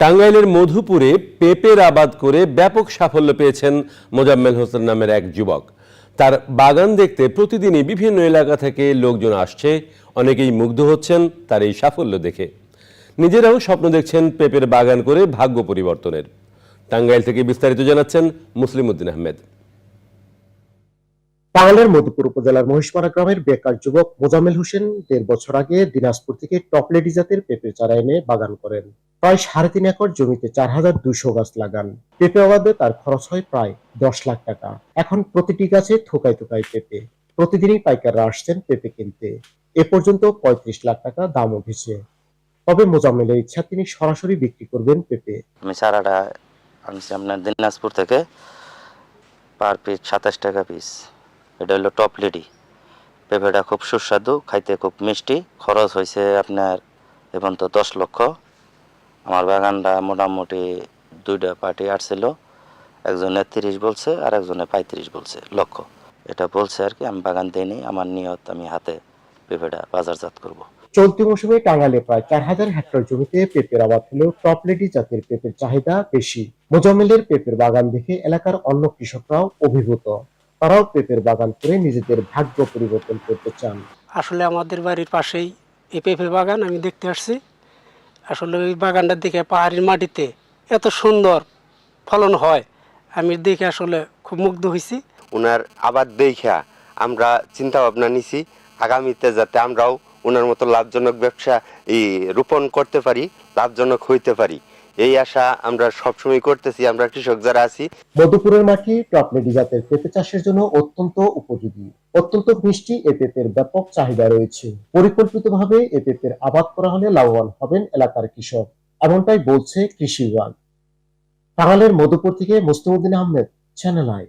টাঙ্গাইলের মধুপুরে পেঁপের আবাদ করে ব্যাপক সাফল্য পেয়েছেন মোজাম্মেল হোসেন নামের এক যুবক। তার বাগান দেখতে প্রতিদিনই বিভিন্ন এলাকা থেকে লোকজন আসছে। অনেকেই মুগ্ধ হচ্ছেন তার এই সাফল্য দেখে। নিজেরাও স্বপ্ন দেখছেন পেঁপের বাগান করে ভাগ্য পরিবর্তনের। টাঙ্গাইল থেকে বিস্তারিত জানাচ্ছেন মুসলিম উদ্দিন আহমেদ। টাঙ্গাইলের মধুপুর উপজেলার মহিষপাড়া গ্রামের বেকার যুবক মোজাম্মেল হোসেন দেড় বছর আগে দিনাজপুর থেকে টপলেডি জাতের পেঁপে চারা এনে বাগান করেন। প্রায় সাড়ে তিন একর জমিতে চার হাজার দুইশো গাছ লাগান। পেঁপে আবাদে তার খরচ হয় প্রায় দশ লাখ টাকা। এখন প্রতিটি গাছে থোকায় থোকায় পেঁপে। প্রতিদিনই পাইকাররা আসছেন পেঁপে কিনতে। এ পর্যন্ত পঁয়ত্রিশ লাখ টাকা দাম উঠেছে। তবে মোজাম্মেলের ইচ্ছা, তিনি সরাসরি বিক্রি করবেন পেঁপে। আমি সারাটা আনছি আপনার দিনাজপুর থেকে। পার পিস সাতাশ টাকা পিস। এটা হলো টপ লেডি। পেঁপেটা খুব সুস্বাদু, খাইতে খুব মিষ্টি। খরচ হয়েছে আপনার এবং তো দশ লক্ষ। আমার বাগানটা মোটামুটি দুইটা পার্টি আসছিল। একজনে তিরিশ বলছে আর একজনে পঁয়ত্রিশ বলছে লক্ষ্য। এটা বলছে আর কি আমি বাগান দিইনি আমার নিয়ত আমি হাতে পেঁপেটা বাজারজাত করব। চলতি মৌসুমে টাঙ্গাইলে প্রায় চার হাজার হেক্টর জমিতে পেঁপের আবাদ হলেও টপলেডি জাতের পেঁপের চাহিদা বেশি। মোজাম্মেলের পেঁপের বাগান দেখে এলাকার অন্য কৃষকরাও অভিভূত। তারাও পেঁপের বাগান করে নিজেদের ভাগ্য পরিবর্তন করতে চান। আসলে আমাদের বাড়ির পাশেই এই পেঁপে বাগান আমি দেখতে আসছি। আসলে ওই বাগানটা দেখে পাহাড়ির মাটিতে এত সুন্দর ফলন হয়, আমি দেখে আসলে খুব মুগ্ধ হয়েছি ওনার আবার দেখা আমরা চিন্তা ভাবনা নিছি, আগামীতে যাতে আমরাও ওনার মতো লাভজনক ব্যবসা রোপণ করতে পারি, লাভজনক হইতে পারি। এই আশা আমরা সবসময় করতেছি, আমরা কৃষক যারা আছি। মধুপুরের মাটি টপলেডি জাতের পেঁপে চাষের জন্য অত্যন্ত উপযোগী। অত্যন্ত মিষ্টি এ পেঁপের ব্যাপক চাহিদা রয়েছে। পরিকল্পিতভাবে এ পেঁপের আবাদ করা হলে লাভবান হবেন এলাকার কৃষক, এমনটাই বলছে কৃষি বিভাগ। টাঙ্গালের মধুপুর থেকে মুস্তিমুদ্দিন আহমেদ চ্যানেল আই